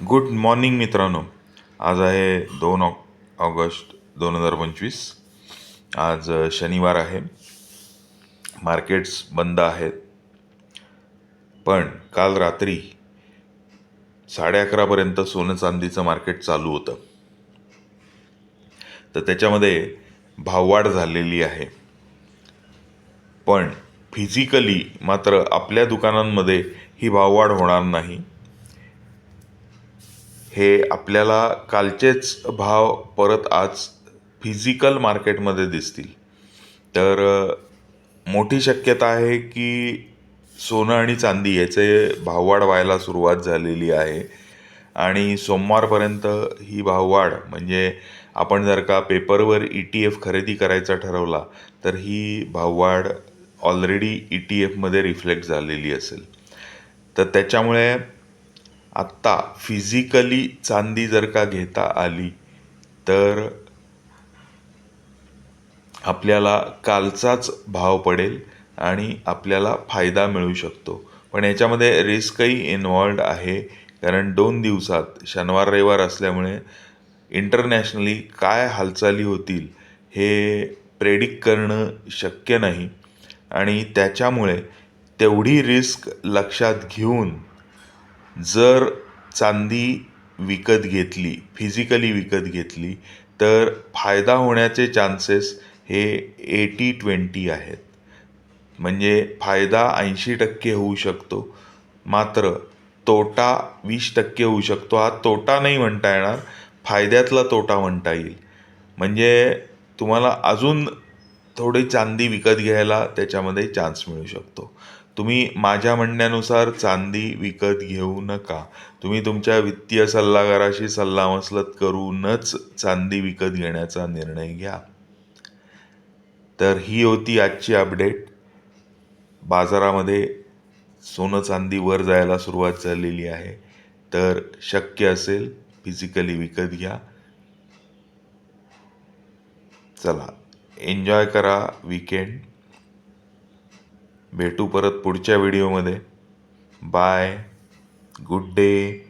Good morning मित्रांनो. आज आहे दोन ऑ ऑगस्ट दोन हजार पंचवीस. आज शनिवार आहे. मार्केट्स बंद आहेत. पण काल रात्री साडे अकरापर्यंत सोनं चांदीचं मार्केट चालू होतं. तर त्याच्यामध्ये भाववाढ झालेली आहे. पण फिजिकली मात्र आपल्या दुकानांमध्ये ही भाववाढ होणार नाही. हे आपल्याला कालचेच भाव परत आज फिजिकल मार्केटमध्ये दिसतील. तर मोठी शक्यता आहे की सोनं आणि चांदी याचे भाववाढ व्हायला सुरुवात झालेली आहे. आणि सोमवारपर्यंत ही भाववाढ म्हणजे आपण जर का पेपरवर ई टी एफ खरेदी करायचा ठरवला तर ही भाववाढ ऑलरेडी ई टी एफमध्ये रिफ्लेक्ट झालेली असेल. तर त्याच्यामुळे आत्ता फिजिकली चांदी जर का घेता आली तर आपल्याला कालचाच भाव पडेल आणि आपल्याला फायदा मिळू शकतो. पण याच्यामध्ये रिस्कही इन्वॉल्ड आहे कारण दोन दिवसात शनिवार रविवार असल्यामुळे इंटरनॅशनली काय हालचाली होतील हे प्रेडिक्ट करणं शक्य नाही. आणि त्याच्यामुळे तेवढी रिस्क लक्षात घेऊन जर चांदी विकत घेतली फिजिकली विकत घेतली तर फायदा होण्याचे चान्सेस हे एटी ट्वेंटी आहेत. म्हणजे फायदा ऐंशी टक्के होऊ शकतो. मात्र तोटा वीस टक्के होऊ शकतो. हा तोटा नाही म्हणता येणार फायद्यातला तोटा म्हणता येईल. म्हणजे तुम्हाला अजून थोडी चांदी विकत घ्यायला त्याच्यामध्ये चान्स मिळू शकतो. तुम्ही माझ्या म्हणण्यानुसार चांदी विकत घेऊ नका. तुम्ही तुमच्या वित्तीय सल्लागाराशी सल्लामसलत करूनच चांदी विकत घेण्याचा निर्णय घ्या. तर ही होती आजची अपडेट. बाजारामध्ये सोनं चांदी वर जायला सुरुवात झालेली आहे. तर शक्य असेल फिजिकली विकत घ्या. चला एन्जॉय करा विकेंड भेटू परत पुढच्या व्हिडिओमध्ये. बाय. Good day.